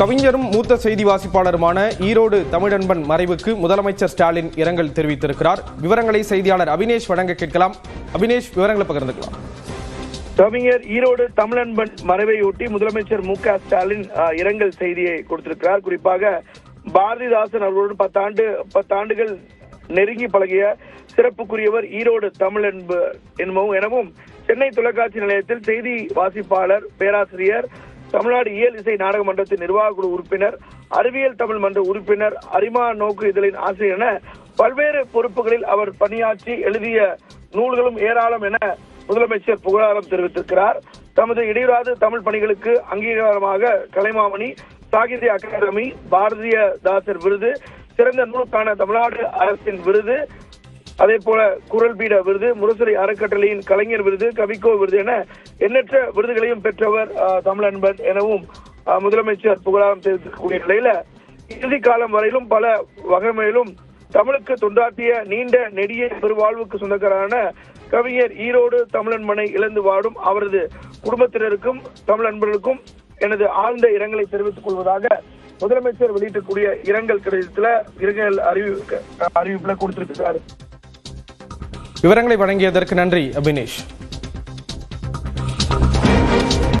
கவிஞரும் மூத்த செய்தி வாசிப்பாளருமான ஈரோடு தமிழன்பன் மறைவுக்கு முதலமைச்சர் ஸ்டாலின் இரங்கல் தெரிவித்திருக்கிறார். விவரங்களை செய்தியாளர் அபினேஷ் வழங்க கேட்கலாம். அபினேஷ் விவரங்களை பகிர்ந்துக்கலாம். கவிஞர் ஈரோடு தமிழன்பன் மறைவையொட்டி முதலமைச்சர் மு ஸ்டாலின் இரங்கல் செய்தியை கொடுத்திருக்கிறார். குறிப்பாக பாரதிதாசன் அவர்களுடன் பத்தாண்டு பத்தாண்டுகள் நெருங்கி பழகிய சிறப்புக்குரியவர் ஈரோடு தமிழ் என்ப என்பவும் எனவும் சென்னை தொலைக்காட்சி நிலையத்தில் செய்தி வாசிப்பாளர் பேராசிரியர் தமிழ்நாடு இயல் இசை நாடக மன்றத்தின் நிர்வாக குழு உறுப்பினர் அறிவியல் தமிழ் மன்ற உறுப்பினர் அரிமா நோக்கு இதழின் ஆசிரியர் என பல்வேறு பொறுப்புகளில் அவர் பணியாற்றி எழுதிய நூல்களும் ஏராளம் என முதலமைச்சர் புகழாரம் தெரிவித்திருக்கிறார். தமது இடையூறாத தமிழ் பணிகளுக்கு அங்கீகாரமாக கலைமாமணி சாகித்ய அகாடமி பாரதிய தாசர் விருது சிறந்த நூலுக்கான தமிழ்நாடு அரசின் விருது அதே போல குரல் பீட விருது முரசொலி அறக்கட்டளையின் கலைஞர் விருது கவிக்கோ விருது என எண்ணற்ற விருதுகளையும் பெற்றவர் தமிழன்பன் எனவும் முதலமைச்சர் புகழாரம் தெரிவித்திருக்கக்கூடிய நிலையில இறுதி காலம் வரையிலும் பல வகைமையிலும் தமிழுக்கு தொண்டாற்றிய நீண்ட நெடிய பெருவாழ்வுக்கு சொந்தக்காரான கவிஞர் ஈரோடு தமிழன்பனை இழந்து வாடும் அவரது குடும்பத்தினருக்கும் தமிழன்பர்களுக்கும் எனது ஆழ்ந்த இரங்கலை தெரிவித்துக் கொள்வதாக முதலமைச்சர் வெளியிட்டக்கூடிய இரங்கல் கடிதத்துல இரங்கல் அறிவிப்பு அறிவிப்புல கொடுத்திருக்கிறார். விவரங்களை வழங்கியதற்கு நன்றி அபினேஷ்.